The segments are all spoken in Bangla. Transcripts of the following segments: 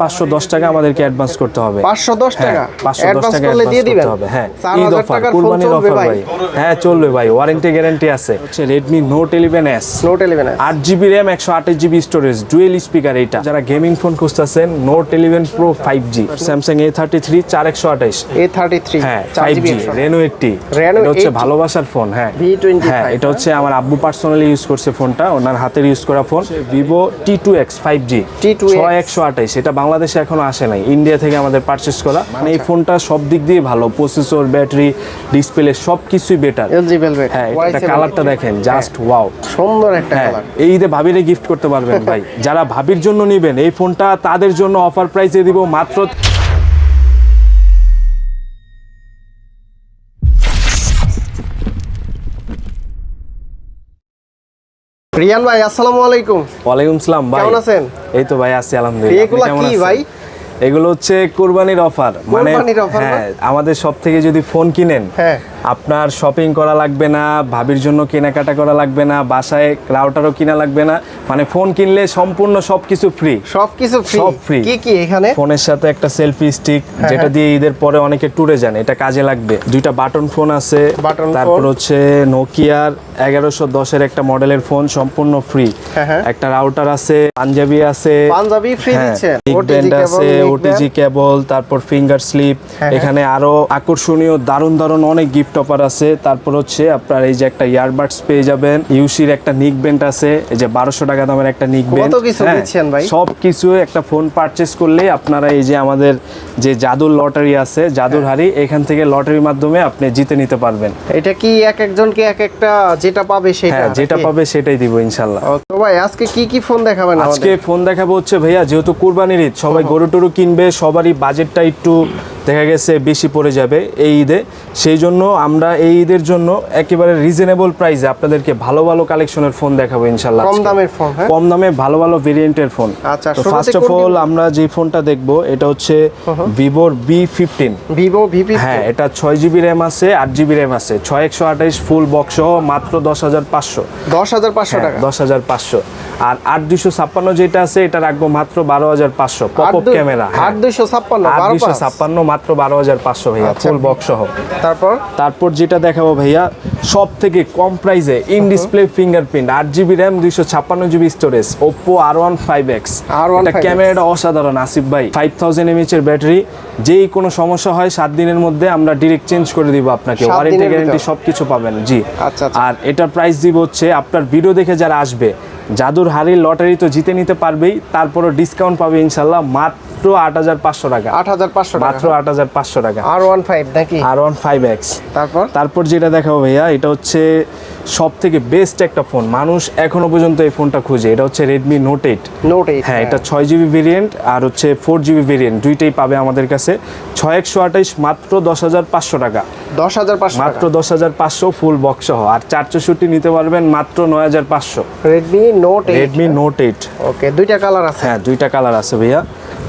পাঁচশো দশ টাকা আমাদেরকে অ্যাডভান্স করতে হবে। পাঁচশো দশ টাকা? পাঁচশো দশ টাকা দিয়ে দিবেন? হবে হ্যাঁ। ঈদ অফার কুরবানির অফার ভাই। হ্যাঁ চলবে ভাই। ওয়ারেন্টি গ্যারান্টি আছে। হচ্ছে Redmi note eleven S note eleven আট জিবি র্যাম একশো আঠাশ জিবি স্টোরেজ ডুয়েল স্পিকার এটা। যারা গেমিং ফোন খুঁজতেছেন note eleven pro five G Samsung A thirty three চার একশো আঠাশ। এ থার্টি থ্রি হ্যাঁ five G Reno eighty Reno এটা হচ্ছে ভালোবাসার ফোন হ্যাঁ। V25 হ্যাঁ এটা হচ্ছে আমার আব্বু পার্সোনালি ইউজ করছে ফোনটা ওনার হাতের ইউজ করা phone Vivo T two X five G T2X ছয় একশো আঠাইশ এটা বাংলাদেশে এখনও আসে নাই। ইন্ডিয়া থেকে আমাদের পারচেস করা। মানে এই ফোনটা সব দিক দিয়ে ভালো। প্রসেসর ব্যাটারি ডিসপ্লে সব কিছুই বেটার হ্যাঁ এটা কালারটা দেখেন জাস্ট ওয়াও সুন্দর একটা হ্যাঁ কালার এই ঈদে ভাবিরে গিফট করতে পারবেন ভাই। যারা ভাবির জন্য নেবেন এই ফোনটা তাদের জন্য অফার প্রাইসে দিব মাত্র রিয়ান ভাই আসসালামু আলাইকুম ওয়ালাইকুম সালাম ভাই কেমন আছেন? এই তো ভাই আছি আলহামদুলিল্লাহ এগুলো কেমন কি? ভাই? এগুলো হচ্ছে কুরবানির অফার মানে হ্যাঁ আমাদের সব থেকে যদি ফোন কিনেন হ্যাঁ। আপনার শপিং করা লাগবে না ভাবির জন্য কেনাকাটা করা লাগবে না বাসায় রাউটারও কিনা লাগবে না মানে ফোন কিনলে সম্পূর্ণ সবকিছু ফ্রি সবকিছু ফ্রি সব free। কি কি এখানে? ফোনের সাথে একটা সেলফি স্টিক হ্যাঁ, যেটা দিয়ে ঈদের পরে অনেকে ট্যুরে যান এটা কাজে লাগবে। দুইটা বাটন ফোন আছে তারপর হচ্ছে নোকিয়ার এগারোশো দশের একটা মডেলের ফোন সম্পূর্ণ ফ্রি হ্যাঁ, হ্যাঁ। একটা রাউটার আছে পাঞ্জাবি আছে। পাঞ্জাবি ফ্রি হ্যাঁ, দিচ্ছেন। Neck আছে ওটিজি কেবল তারপর ফিঙ্গার স্লিপ হ্যাঁ। এখানে আরও আকর্ষণীয় দারুণ দারুণ অনেক গিফট অফার আছে তারপর হচ্ছে আপনার এই যে একটা ইয়ারবাডস পেয়ে যাবেন ইউসির একটা নিক ব্যান্ড আছে এই যে বারোশো টাকা দামের একটা নিক ভাই? সব কিছু একটা ফোন পারচেস করলে আপনারা এই যে আমাদের যে জাদুর লটারি আছে জাদুর হ্যাঁ। হাড়ি এখান থেকে লটারির মাধ্যমে আপনি জিতে নিতে পারবেন। এটা কি এক একজনকে এক একটা যেটা পাবে সেটা হ্যাঁ যেটা পাবে সেটাই দিব ইনশাল্লাহ। তো ভাই আজকে কি কি ফোন দেখাবেন আজকে ফোন দেখাবো হচ্ছে ভাইয়া যেহেতু কুরবানির ঈদ সবাই গরু টরু কিনবে সবারই বাজেটটা একটু দেখা গেছে বেশি পড়ে যাবে এই ঈদে। সেই জন্য আমরা এই ঈদের জন্য একেবারে রিজনেবল প্রাইসে আপনাদেরকে ভালো ভালো কালেকশনের ফোন দেখাবো ইনশাল্লাহ কম দামের ফোন হ্যাঁ? কম দামে ভালো ভালো ভেরিয়েন্টের ফোন আচ্ছা, তো ফার্স্ট অফ অল আমরা যে ফোনটা দেখব এটা হচ্ছে ভিভোর বি ফিফটিন ভিভো ভিপি হ্যাঁ এটা ছয় জিবি র্যাম আছে আট জিবি র্যাম আছে। ছয় একশো আঠাইশ ফুল বক্স সহ মাত্র দশ হাজার পাঁচশো। দশ হাজার পাঁচশো টাকা। দশ হাজার পাঁচশো। আর আট দুইশো ছাপ্পান্ন যেটা আছে এটা রাখব মাত্র বারো হাজার পাঁচশো। পপ আপ ক্যামেরা আট দুইশো ছাপ্পান্ন আট পাঁচ। ছাপ্পান্ন মাত্র বারো হাজার পাঁচশো ভাইয়া আচ্ছা। ফুল বক্স সহ। তারপর? তারপর যেটা দেখাবো ভাইয়া সব থেকে কম প্রাইসে ইন ডিসপ্লে ফিঙ্গারপ্রিন্ট আট জিবি র্যাম দুইশো ছাপ্পান্ন জিবি স্টোরেজ ওপো আর ওয়ান ফাইভ এক্স R15X এটা ক্যামেরাটা অসাধারণ আসিফ ভাই। ফাইভ থাউজেন্ড এমএচ এর ব্যাটারি যেই কোনো সমস্যা হয় সাত দিনের মধ্যে আমরা ডিরেক্ট চেঞ্জ করে দিব আপনাকে। ওয়ারেন্টি গ্যারেন্টি ভিতর? সবকিছু পাবেন জি। আচ্ছা, আচ্ছা। আর এটার প্রাইস দিব হচ্ছে আপনার ভিডিও দেখে যারা আসবে জাদুর হাড়ির লটারি তো জিতে নিতে পারবেই তারপরও ডিসকাউন্ট পাবে ইনশাল্লাহ মাত্র আট হাজার পাঁচশো টাকা। আট হাজার পাঁচশো টাকা। মাত্র আট হাজার পাঁচশো টাকা। আর ওয়ান ফাইভ নাকি? R one five X. তারপর? তারপর যেটা দেখাবো ভাইয়া এটা হচ্ছে সব থেকে বেস্ট একটা ফোন মানুষ এখনও পর্যন্ত এই ফোনটা খুঁজে। এটা হচ্ছে Redmi note eight note eight হ্যাঁ এটা ছয় জিবি ভেরিয়েন্ট আর হচ্ছে ফোর জিবি ভেরিয়েন্ট দুইটাই পাবে আমাদের কাছে। ছয় একশো আঠাইশ মাত্র দশ হাজার পাঁচশো টাকা। দশ হাজার পাঁচশো মাত্র দশ হাজার পাঁচশো ফুল বক্স সহ। আর চার চৌষট্টি নিতে পারবেন মাত্র নয় হাজার পাঁচশো। Redmi note Redmi note eight okay দুইটা কালার আছে। হ্যাঁ দুইটা কালার আছে ভাইয়া।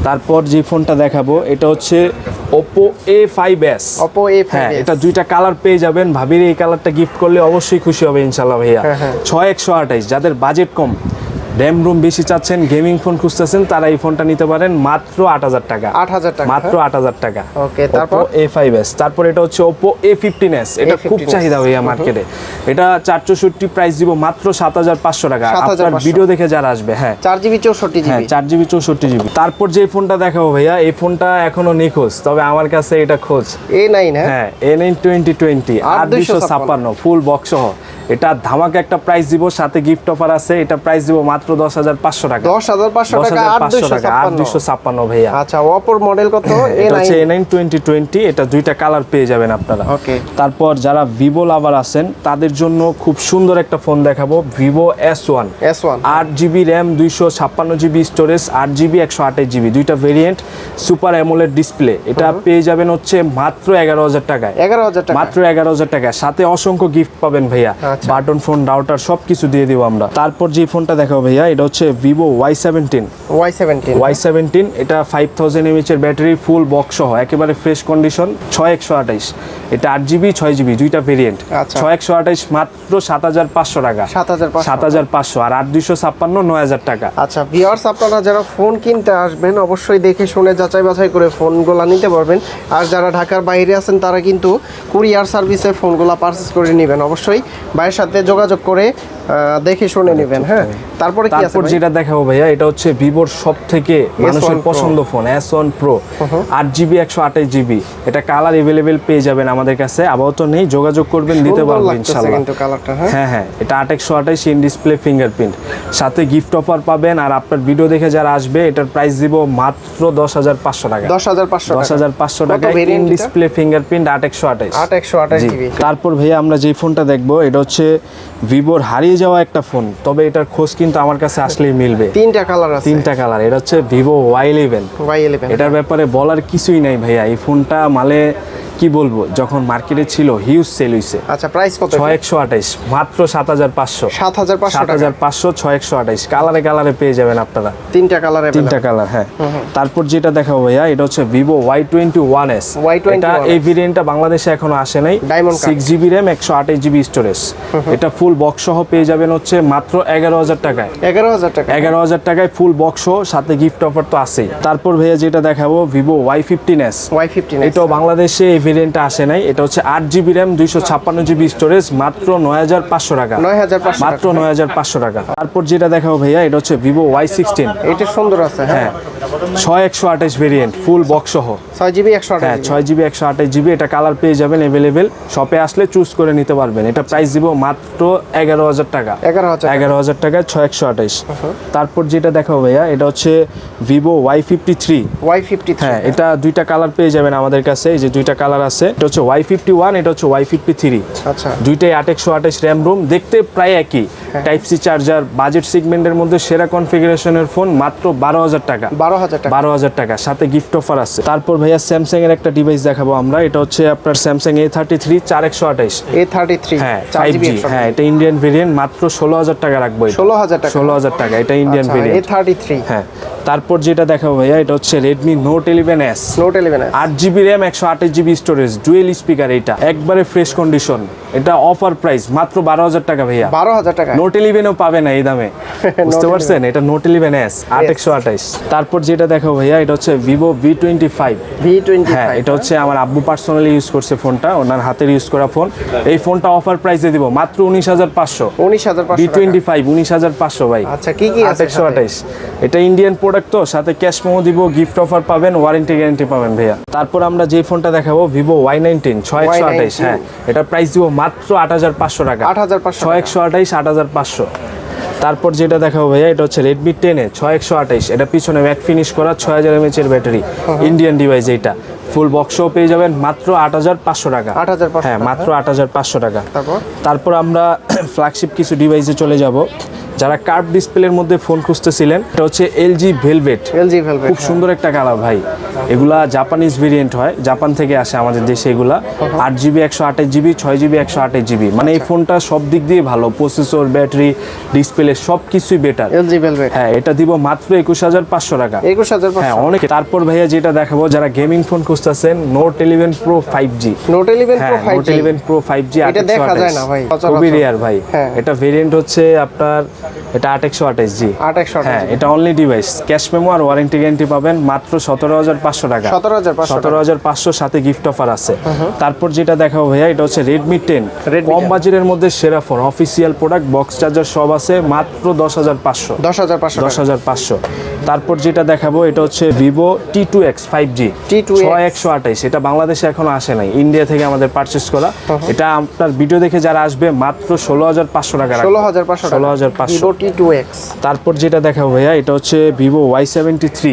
তারপর যে ফোনটা দেখাবো এটা হচ্ছে Oppo A five S Oppo A5s হ্যাঁ এটা দুইটা কালার পেয়ে যাবেন। ভাবির এই কালারটা গিফট করলে অবশ্যই খুশি হবে ইনশাল্লাহ ভাইয়া। হ্যাঁ, হ্যাঁ। ছয় একশো আঠাইশ যাদের বাজেট কম। র্যাম রুম বেশি চাচ্ছেন গেমিং ফোন খুঁজতেছেন তারা এই ফোনটা নিতে পারেন মাত্র আট হাজার টাকা। আট হাজার টাকা। মাত্র আট হাজার টাকা। Okay, তারপর? এ ফাইভ এস তারপর এটা হচ্ছে ওপো এ ফিফটিন এস এটা খুব A15s চাহিদা ভাইয়া মার্কেটে এটা চার চৌষট্টি প্রাইস দিব মাত্র সাত হাজার পাঁচশো টাকা। 7,500 আপনার ভিডিও দেখে যারা আসবে হ্যাঁ। চার জিবি চৌষট্টি হ্যাঁ চার জিবি চৌষট্টি জিবি তারপর যে ফোনটা দেখাবো ভাইয়া এই ফোনটা এখনও নিখোঁজ তবে আমার কাছে এটা খোঁজ। এ নাইন হ্যাঁ? এন এন টোয়েন্টি টোয়েন্টি আট দুইশো ছাপ্পান্ন। ফুল বক্স সহ। এটা ধামাকা একটা প্রাইস দিব সাথে গিফট অফার আছে এটা প্রাইস দিব মাত্র দশ হাজার পাঁচশো টাকা। দশ হাজার পাঁচশো দশ টাকা আট দুইশো ছাপ্পান্ন ভাইয়া। আচ্ছা অপর মডেল কত? এ এটা হচ্ছে এ নাইন টোয়েন্টি টোয়েন্টি এটা দুইটা কালার পেয়ে যাবেন আপনারা। Okay. তারপর যারা ভিভো লাভার আছেন তাদের জন্য খুব সুন্দর একটা ফোন দেখাবো Vivo S one S one আট জিবি র্যাম দুইশো ছাপ্পান্ন জিবি স্টোরেজ আট জিবি একশো আঠাশ জিবি দুইটা ভেরিয়েন্ট সুপার অ্যামোলেড ডিসপ্লে এটা পেয়ে যাবেন হচ্ছে মাত্র এগারো হাজার টাকায়। এগারো হাজার টাকা মাত্র এগারো হাজার টাকা সাথে অসংখ্য গিফট পাবেন ভাইয়া। আচ্ছা। বাটন ফোন রাউটার সব কিছু দিয়ে দিব আমরা। তারপর যে ফোনটা দেখাবো ভাইয়া এটা হচ্ছে Vivo Y seventeen Y seventeen Y seventeen এটা ফাইভ থাউজেন্ড এমএচ এর ব্যাটারি ফুল বক্স সহ একেবারে ফ্রেশ কন্ডিশন ছয় একশো আঠাইশ। এটা আট জিবি ছয় জিবি দুইটা ভেরিয়েন্ট আচ্ছা। ছয় একশো আঠাইশ মাত্র সাত হাজার পাঁচশো টাকা। সাত হাজার সাত হাজার পাঁচশো আর আট দুইশো ছাপ্পান্ন নয় হাজার টাকা। আচ্ছা ভিওয়ার্স আপনারা যারা ফোন কিনতে আসবেন অবশ্যই দেখে শুনে যাচাই বাছাই করে ফোনগুলো নিতে পারবেন। আর যারা ঢাকার বাইরে আছেন তারা কিন্তু কুরিয়ার সার্ভিসে ফোনগুলো পারচেস করে নেবেন। অবশ্যই ভাইয়ের সাথে যোগাযোগ করে দেখে শুনে নেবেন হ্যাঁ। তারপরে কি আছে যেটা দেখাবো ভাইয়া এটা হচ্ছে ভিভোর সব থেকে মানুষের পছন্দ ফোন এস ওয়ান প্রো আট জিবি একশো আঠাশ জিবি এটা কালার এভেলেবেল পেয়ে যাবেন আমাদের কাছে। আপাতত নেই যোগাযোগ করবেন দিতে পারব লাগতেছে ইনশাল্লাহ। কিন্তু কালারটা হ্যাঁ? হ্যাঁ হ্যাঁ এটা আট একশো আঠাশ ইন ডিসপ্লে ফিঙ্গারপ্রিন্ট সাথে গিফট অফার পাবেন আর আপনার ভিডিও দেখে যারা আসবে এটার প্রাইস দিব মাত্র দশ হাজার পাঁচশো টাকা। দশ হাজার পাঁচশো দশ হাজার পাঁচশো কত টাকা ইন ডিসপ্লে ফিঙ্গারপ্রিন্ট আট একশো আঠাশ। আট একশো আঠাশ জি। জিবি তারপর ভাইয়া আমরা যে ফোনটা দেখব এটা হচ্ছে ভিভোর হারিয়ে যাওয়া একটা ফোন তবে এটার খোঁজ কিন্তু আমার কাছে আসলেই মিলবে। তিনটা কালার আছে। তিনটা কালার এটা হচ্ছে Vivo Y eleven Y eleven এটার ব্যাপারে বলার কিছুই নাই ভাইয়া এই ফোনটা মালে কি বলব যখন মার্কেটে ছিল হিউজ সেল হইছে। আচ্ছা প্রাইস কত? ছয় একশো আঠাইশ মাত্র সাত হাজার পাঁচশো। সাত হাজার পাঁচশো সাত টাকা হাজার পাঁচশো ছয় একশো আঠাইশ কালারে কালারে পেয়ে যাবেন আপনারা। তিনটা কালার তিনটা কালার হ্যাঁ। তারপর যেটা দেখাবো ভাইয়া এটা হচ্ছে Vivo Y twenty one S Y21 এটা এই ভেরিয়েন্টটা বাংলাদেশে এখনও আসে নাই। Diamond card। Six GB RAM একশো আঠাশ জিবি স্টোরেজ এটা ফুল বক্স সহ পেয়ে যাবেন হচ্ছে মাত্র এগারো হাজার টাকায়। এগারো হাজার টাকা। এগারো হাজার টাকায় ফুল বক্স সহ সাথে গিফট অফার তো আছেই। তারপর ভাইয়া যেটা দেখাবো Vivo Y fifteen S Y fifteen এটাও বাংলাদেশে এই ভেরিয়েন্টটা আসে নাই এটা হচ্ছে আট জিবি র্যাম দুইশো ছাপ্পান্ন জিবি স্টোরেজ মাত্র নয় হাজার পাঁচশো টাকা। নয় হাজার মাত্র নয় হাজার পাঁচশো টাকা। তারপর যেটা দেখাবো ভাইয়া এটা হচ্ছে ভিভো ওয়াই সিক্সটিন এটা সুন্দর আছে হ্যাঁ। হ্যাঁ ছয় একশো আঠাশ ভেরিয়েন্ট ফুল বক্স সহ। ছয় জিবি একশো আঠাশ হ্যাঁ ছয় জিবি একশো আঠাশ জিবি এটা কালার পেয়ে যাবেন অ্যাভেলেবেল শপে আসলে চুজ করে নিতে পারবেন। এটা প্রাইস দিব মাত্র এগারো হাজার টাকা। এগারো হাজার এগারো হাজার টাকায় ছয় একশো আঠাশ। তারপর যেটা দেখাবো ভাইয়া এটা হচ্ছে Vivo Y fifty three Y fifty হ্যাঁ এটা দুইটা কালার পেয়ে যাবেন আমাদের কাছে। এই যে দুইটা কালার আছে। এটা হচ্ছে ওয়াই ফিফটি ওয়ান এটা হচ্ছে ওয়াই ফিফটি থ্রি আচ্ছা। দুইটাই আট একশো আঠাশ র্যাম রুম দেখতে প্রায় একই। টাইপ সি চার্জার বাজেট সেগমেন্টের মধ্যে সেরা কনফিগারেশনের ফোন মাত্র বারো হাজার টাকা। বারো হাজার টাকা। বারো হাজার টাকা। সাথে গিফট অফার আছে। তারপর ভাইয়া স্যামসাং এর একটা ডিভাইস দেখাবো আমরা। এটা হচ্ছে আপনার স্যামসাং এ থার্টি থ্রি চার একশো আঠাইশ এ থার্টি থ্রি হ্যাঁ ফাইভ জি হ্যাঁ এটা ইন্ডিয়ান ভেরিয়েন্ট মাত্র ষোলো হাজার টাকা রাখব ষোলো হাজার টাকা। ষোলো হাজার টাকা এটা Indian variant A thirty three হ্যাঁ তারপর যেটা দেখাবো ভাইয়া এটা হচ্ছে Redmi note eleven S note eleven আট জিবি র্যাম একশো আঠাশ জিবি স্টোরেজ ডুয়েল স্পিকার এটা একবারে ফ্রেশ কন্ডিশন এটা অফার প্রাইস মাত্র বারো হাজার টাকা ভাইয়া। বারো হাজার টাকা নোট ইলেভেনও পাবে না এই দামে। বুঝতে পারছেন? এটা নোট ইলেভেন এস আট একশো আঠাইশ তারপর যেটা দেখো ভাইয়া এটা হচ্ছে Vivo V twenty five V twenty হ্যাঁ এটা হচ্ছে আমার আব্বু পার্সোনালি ইউজ করছে ফোনটা ওনার হাতের ইউজ করা ফোন। এই ফোনটা অফার প্রাইসে দিব মাত্র উনিশ হাজার পাঁচশো। উনিশ হাজার টাকা। টোয়েন্টি ফাইভ উনিশ হাজার পাঁচশো ভাই। আচ্ছা কি কি আছে একশো আঠাইশ এটা ইন্ডিয়ান প্রোডাক্ট তো সাথে ক্যাশ মেমো দিব গিফট অফার পাবেন ওয়ারেন্টি গ্যারান্টি পাবেন ভাইয়া। তারপর আমরা যে ফোনটা দেখাবো ভিভো ওয়াই নাইনটিন ছয় একশো আঠাইশ হ্যাঁ। এটা প্রাইস দিব মাত্র আট হাজার পাঁচশো টাকা। আট হাজার পাঁচশো ছয় একশো আঠাইশ আট হাজার পাঁচশো। তারপর যেটা দেখাবো ভাইয়া এটা হচ্ছে রেডমি টেনে ছয় একশো আঠাইশ এটা পিছনে ম্যাট ফিনিশ করা ছয় হাজার এমএচ এর ব্যাটারি ইন্ডিয়ান ডিভাইস এইটা। ফুল বক্সও পেয়ে যাবেন মাত্র আট হাজার পাঁচশো টাকা। আট হাজার হ্যাঁ মাত্র আট হাজার পাঁচশো টাকা। তারপর? আমরা ফ্ল্যাগশিপ কিছু ডিভাইসে চলে যাব। যারা কার্ভ ডিসপ্লের মধ্যে ফোন খুঁজতেছিলেন এটা হচ্ছে এলজি ভেলভেট। এলজি ভেলভেট খুব সুন্দর একটা কালার ভাই। এগুলা জাপানিজ ভেরিয়েন্ট হয়। জাপান থেকে আসে আমাদের দেশে এগুলা। আট জিবি একশো আঠাশ জিবি ছয় জিবি একশো আঠাশ জিবি। মানে এই ফোনটা সব দিক দিয়ে ভালো। প্রসেসর ব্যাটারি ডিসপ্লে সব কিছুই বেটার এলজি ভেলভেট। হ্যাঁ এটা দিব মাত্র একুশ হাজার পাঁচশো টাকা। একুশ হাজার হ্যাঁ অনেক তারপর ভাইয়া যেটা দেখাবো যারা গেমিং ফোন খুঁজতেছেন note eleven pro five G note eleven হ্যাঁ pro note eleven pro five G এটা দেখা যায় না ভাই, খুবই রেয়ার ভাই। হ্যাঁ। এটা ভেরিয়েন্ট হচ্ছে আপনার এটা আট একশো আঠাশ জি। আট একশো হ্যাঁ এটা অনলি ডিভাইস ক্যাশ মেমো আর ওয়ারেন্টি গ্যারান্টি পাবেন মাত্র সতেরো হাজার পাঁচশো টাকা। সতেরো হাজার সতেরো হাজার পাঁচশোর সাথে গিফট অফার আছে। তারপর যেটা দেখাবো ভাইয়া এটা হচ্ছে রেডমি টেন কম 10 বাজেটের মধ্যে সেরা phone official product box charger সব আছে মাত্র দশ হাজার পাঁচশো। দশ হাজার পাঁচশো দশ হাজার পাঁচশো। তারপর যেটা দেখাবো এটা হচ্ছে Vivo T two X five G T2X ছয় একশো আঠাইশ এটা বাংলাদেশে এখনও আসে নাই ইন্ডিয়া থেকে আমাদের পারচেস করা। এটা আপনার ভিডিও দেখে যারা আসবে মাত্র ষোলো হাজার পাঁচশো টাকা ষোলো হাজার পাঁচশো ষোলো হাজার পাঁচশো ভিভো টি টু এক্স তারপর যেটা দেখাবো ভাইয়া এটা হচ্ছে ভিভো ওয়াই সেভেন্টি থ্রি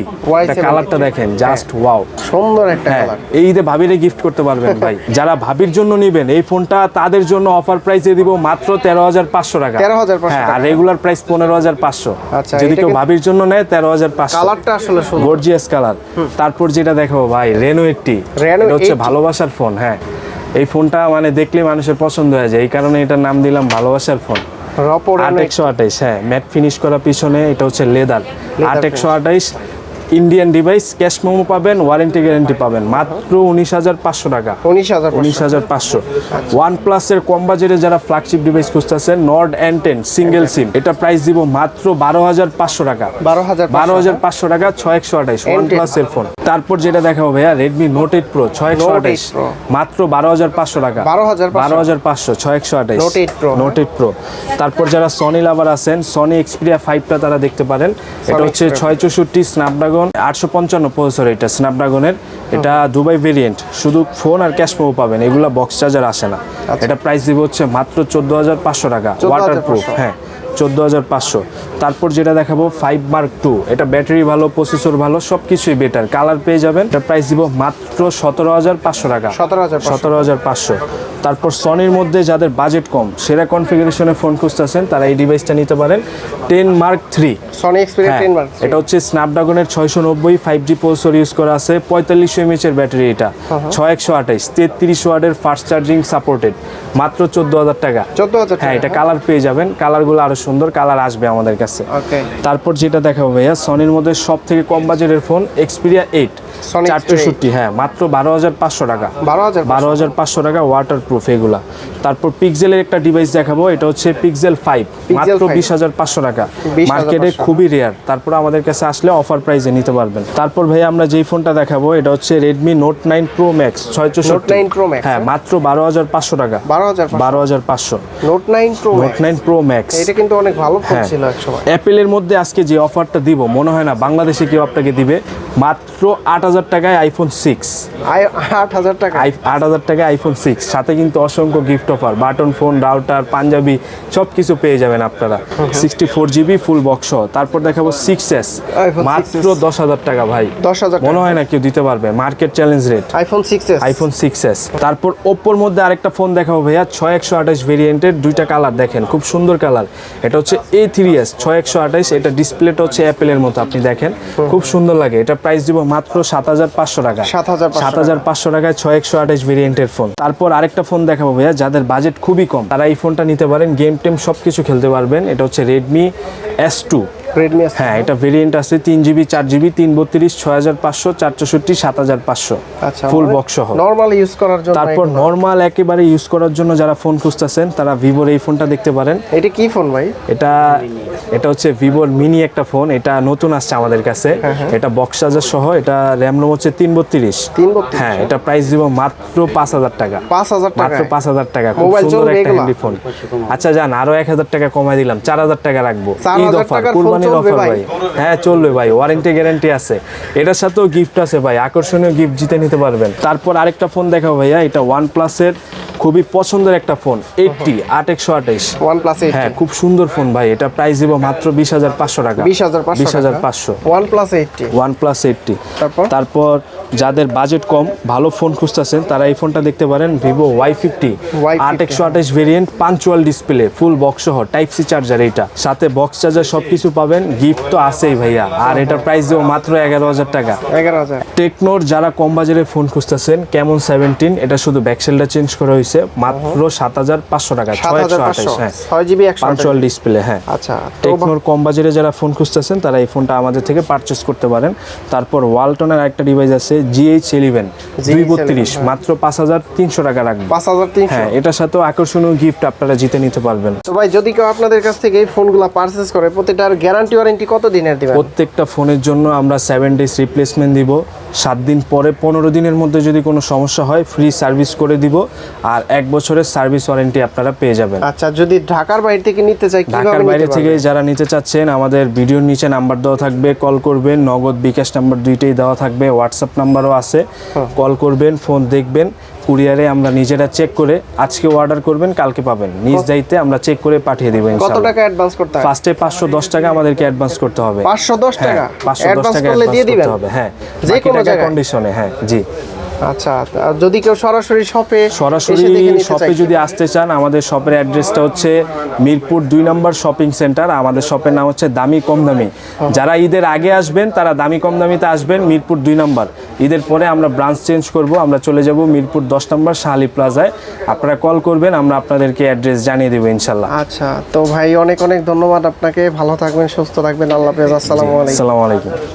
কালারটা দেখেন জাস্ট ওয়াও সুন্দর একটা হ্যাঁ কালার এই ঈদে ভাবিরে গিফট করতে পারবেন ভাই যারা ভাবির জন্য নিবেন এই ফোনটা তাদের জন্য অফার প্রাইসে দিব মাত্র তেরো হাজার পাঁচশো টাকা। 13,500 হ্যাঁ টাকা। আর রেগুলার প্রাইস পনেরো হাজার পাঁচশো। আচ্ছা, যদি কেউ ভাবির জন্য নেয় তেরো হাজার পাঁচশো। কালারটা আসলে গর্জিয়াস কালার তারপর যেটা দেখাবো ভাই রেনো একটি। এটা হচ্ছে ভালোবাসার ফোন হ্যাঁ। এই ফোনটা মানে দেখলে মানুষের পছন্দ হয়ে যায় এই কারণে এটার নাম দিলাম ভালোবাসার ফোন। অপো আট একশো আঠাইশ হ্যাঁ ম্যাট ফিনিশ করা পিছনে এটা হচ্ছে লেদার আট একশো আঠাইশ ইন্ডিয়ান ডিভাইস ক্যাশ মেমো পাবেন ওয়ারেন্টি গ্যারেন্টি পাবেন। মাত্র উনিশ হাজার পাঁচশো টাকা। উনিশ হাজার উনিশ হাজার পাঁচশো। ওয়ান প্লাসের কম বাজেটে যারা ফ্ল্যাগশিপ ডিভাইস খুঁজতেছেন Nord N ten single SIM এটা প্রাইস দিব মাত্র বারো হাজার পাঁচশো টাকা। বারো হাজার বারো হাজার পাঁচশো টাকা ছয় একশো আঠাইশ ওয়ান প্লাসের ফোন তারপর যেটা দেখাবো ভাইয়া রেডমি নোট এইট প্রো ছয় একশো আঠাইশ মাত্র বারো হাজার পাঁচশো টাকা। বারো হাজার বারো হাজার পাঁচশো ছয় একশো আঠাইশ Note 8 Pro। Note eight pro তারপর যারা সনি লাভার আছেন সনি এক্সপিরিয়া ফাইভটা তারা দেখতে পারেন। এটা হচ্ছে ছয় চৌষট্টি স্ন্যাপড্রাগন আটশো পঞ্চান্ন প্রসেসর এটা স্ন্যাপড্রাগনের এটা দুবাই ভেরিয়েন্ট শুধু ফোন আর ক্যাশ প্রো পাবেন এগুলো বক্স চার্জার আসে না। আচ্ছা। এটা প্রাইস দিব হচ্ছে মাত্র চোদ্দ হাজার পাঁচশো টাকা 14,500 ওয়াটার প্রুফ হ্যাঁ চোদ্দ হাজার পাঁচশো। তারপর যেটা দেখাবো ফাইভ মার্ক টু এটা ব্যাটারি ভালো প্রসেসর ভালো সব কিছুই বেটার কালার পেয়ে যাবেন এটা প্রাইস দিব মাত্র সতেরো হাজার পাঁচশো টাকা। সতেরো হাজার পাঁচশো। তারপর সনির মধ্যে যাদের বাজেট কম সেরা কনফিগারেশনে ফোন খুঁজতেছেন তারা এই ডিভাইসটা নিতে পারেন। টেন মার্ক থ্রি সনি হ্যাঁ, এটা হচ্ছে স্ন্যাপড্রাগনের ছয়শো নব্বই ফাইভ জি প্রসেসর ইউজ করা আছে পঁয়তাল্লিশশো এমএচ এর ব্যাটারি এটা। ছয় একশো আঠাইশ তেত্রিশ ওয়ার্ডের ফাস্ট চার্জিং সাপোর্টেড মাত্র চোদ্দ হাজার টাকা। চোদ্দ হাজার হ্যাঁ এটা কালার পেয়ে যাবেন। কালারগুলো আরও সুন্দর কালার আসবে আমাদের কাছে। ওকে তারপর যেটা দেখাবো ভাইয়া সনির মধ্যে সব থেকে কম বাজেটের ফোন এক্সপিরিয়া এইট চারশোষট্টি হ্যাঁ মাত্র বারো হাজার পাঁচশো টাকা। বারো হাজার পাঁচশো টাকা। ওয়াটার প্রুফ এগুলা। তারপর পিক্সেলের একটা ডিভাইস দেখাবো এটা হচ্ছে পিক্সেল ফাইভ মাত্র বিশ হাজার পাঁচশো টাকা। মার্কেটে খুবই রেয়ার তারপর আমাদের কাছে আসলে অফার প্রাইসে নিতে পারবেন। তারপর ভাই আমরা যেই ফোনটা দেখাবো এটা হচ্ছে Redmi note nine pro max ছয়শো Note 9 Pro Max, হ্যাঁ মাত্র বারো হাজার পাঁচশো টাকা। বারো হাজার বারো হাজার পাঁচশো। Note nine pro note nine pro max এটা কিন্তু অনেক ভালো ফোন হ্যাঁ। ছিল এক সময় অ্যাপেলের মধ্যে আজকে যে অফারটা দিব মনে হয় না বাংলাদেশে কেউ আপনাকে দিবে মাত্র আট হাজার টাকায় আইফোন সিক্স আই আট হাজার টাকা। আট হাজার টাকায় আইফোন সিক্স সাথে কিন্তু অসংখ্য gift offer button phone router Punjabi সব কিছু পেয়ে যাবেন আপনারা। Sixty four GB full box তারপর দেখাবো সিক্স এস মাত্র দশ হাজার টাকা ভাই। দশ হাজার মনে হয় না কেউ দিতে পারবে। Market challenge rate iPhone six S iPhone six S তারপর ওপ্পোর মধ্যে আরেকটা ফোন দেখাবো ভাইয়া ছয় একশো আঠাশ ভেরিয়েন্টের দুইটা কালার দেখেন খুব সুন্দর কালার এটা হচ্ছে এ থ্রি এস ছয় একশো আঠাইশ এটা ডিসপ্লেটা হচ্ছে অ্যাপেলের মতো আপনি দেখেন। খুব সুন্দর লাগে। এটা প্রাইস দিব মাত্র সাত হাজার পাঁচশো টাকা সাত হাজার সাত হাজার পাঁচশো টাকায় ছয় একশো আঠাইশ ভেরিয়েন্টের ফোন তারপর আরেকটা ফোন দেখাবো ভাইয়া যাদের বাজেট খুবই কম। তারা এই ফোনটা নিতে পারেন গেম টেম সব কিছু খেলতে পারবেন। এটা হচ্ছে রেডমি এস টু রেডমি হ্যাঁ এটা ভেরিয়েন্ট আছে তিন জিবি চার জিবি তিন বত্রিশ ছয় হাজার পাঁচশো চার চৌষট্টি সাত হাজার পাঁচশো। আচ্ছা ফুল বক্স সহ। নরমাল ইউজ করার জন্য তারপর নর্মাল একেবারে ইউজ করার জন্য যারা ফোন খুঁজতেছেন তারা ভিভোর এই ফোনটা দেখতে পারেন। এটা কি ফোন ভাই? এটা এটা হচ্ছে ভিভোর মিনি একটা ফোন এটা নতুন আসছে আমাদের কাছে। এটা বক্স চার্জার সহ এটা র্যাম রোম হচ্ছে তিন বত্রিশ। বত্রিশ হ্যাঁ এটা প্রাইস দিব মাত্র পাঁচ হাজার টাকা। পাঁচ হাজার টাকা মাত্র পাঁচ হাজার টাকা খুব সুন্দর একটা হ্যান্ডি ফোন আচ্ছা যান আরও এক হাজার টাকা কমাই দিলাম চার হাজার টাকা রাখব। 4,000 ঈদ অফার কুরবানির অফার ভাই? হ্যাঁ চলবে ভাই ওয়ারেন্টি গ্যারান্টি আছে। এটার সাথেও গিফট আছে ভাই আকর্ষণীয় গিফট জিতে নিতে পারবেন। তারপর আরেকটা ফোন দেখাবো ভাইয়া এটা ওয়ান প্লাসের খুবই পছন্দের একটা ফোন এইটটি আট একশো আঠাইশ ওয়ান প্লাস হ্যাঁ খুব সুন্দর ফোন ভাই এটা প্রাইস দিব মাত্র বিশ হাজার পাঁচশো টাকা। বিশ হাজার বিশ হাজার পাঁচশো। OnePlus eighty OnePlus eighty তারপর? তারপর যাদের বাজেট কম ভালো ফোন খুঁজতেছেন তারা এই ফোনটা দেখতে পারেন ভিভো ওয়াই ফিফটি Y50 আট একশো আঠাশ variant punch hole display full box সহ টাইপ সি চার্জার এটা সাথে বক্স চার্জার সব কিছু পাবেন গিফট তো আছেই ভাইয়া। আর এটার প্রাইস দেবো মাত্র এগারো হাজার টাকা। এগারো হাজার। টেকনোর যারা কম বাজারে ফোন খুঁজতেছেন কেমন সেভেন্টিন এটা শুধু ব্যাকসেলটা চেঞ্জ করা হয়েছে মাত্র সাত হাজার পাঁচশো টাকা ছয় হাজার একশো আঠাশ হ্যাঁ। ছয় জিবি পাঞ্চুয়াল ডিসপ্লে হ্যাঁ। আচ্ছা টেকনোর কম বাজারে যারা ফোন খুঁজতেছেন তারা এই ফোনটা আমাদের থেকে পারচেস করতে পারেন। তারপর ওয়ালটনের একটা ডিভাইস আছে জিএইচ ইলেভেন দুই বত্রিশ মাত্র পাঁচ হাজার তিনশো টাকা রাখব। পাঁচ হাজার তিনশো। হ্যাঁ এটার সাথেও আকর্ষণীয় গিফট আপনারা জিতে নিতে পারবেন। তো ভাই যদি কেউ আপনাদের কাছ থেকে এই ফোনগুলো পারচেস করে প্রতিটার গ্যারান্টি ওয়ারেন্টি কত দিনের দিবেন? প্রত্যেকটা ফোনের জন্য আমরা সেভেন ডেজ রিপ্লেসমেন্ট দিব। সাত দিন পরে পনেরো দিনের মধ্যে যদি কোনো সমস্যা হয় ফ্রি সার্ভিস করে দিব। আর এক বছরের সার্ভিস ওয়ারেন্টি আপনারা পেয়ে যাবেন। আচ্ছা যদি ঢাকার বাইরে থেকে নিতে চাই ঢাকার বাইরে থেকে যারা নিতে চাচ্ছেন আমাদের ভিডিওর নিচে নাম্বার দেওয়া থাকবে কল করবেন নগদ বিকাশ নাম্বার দুইটাই দেওয়া থাকবে হোয়াটসঅ্যাপ নাম্বারও আছে। কল করবেন ফোন দেখবেন কুরিয়ারে আমরা নিজেরা চেক করে আজকে অর্ডার করবেন কালকে পাবেন। নিজ দায়িত্বে আমরা চেক করে পাঠিয়ে দিব কত টাকা অ্যাডভান্স করতে হবে ফার্স্টে পাঁচশো দশ টাকা আমাদেরকে অ্যাডভান্স করতে হবে। পাঁচশো দশ হ্যাঁ টাকা? পাঁচশো দশ অ্যাডভান্স টাকা করলে দিয়ে দিবেন? হবে হ্যাঁ। যে কোনো জায়গায়? কন্ডিশনে হ্যাঁ জি। আচ্ছা যদি কেউ সরাসরি শপে সরাসরি শপে যদি আসতে চান আমাদের শপের অ্যাড্রেসটা হচ্ছে মিরপুর দুই নম্বর শপিং সেন্টার আমাদের শপের নাম হচ্ছে দামি কম দামি। যারা ঈদের আগে আসবেন তারা দামি কম দামিতে আসবেন মিরপুর দুই নম্বর। ঈদের পরে আমরা ব্রাঞ্চ চেঞ্জ করব আমরা চলে যাব মিরপুর দশ নম্বর শাহালি প্লাজায়। আপনারা কল করবেন আমরা আপনাদেরকে অ্যাড্রেস জানিয়ে দেবো ইনশাল্লাহ। আচ্ছা তো ভাই অনেক অনেক ধন্যবাদ আপনাকে। ভালো থাকবেন সুস্থ থাকবেন। আল্লাহ হাফেজ। আসসালামু আলাইকুম।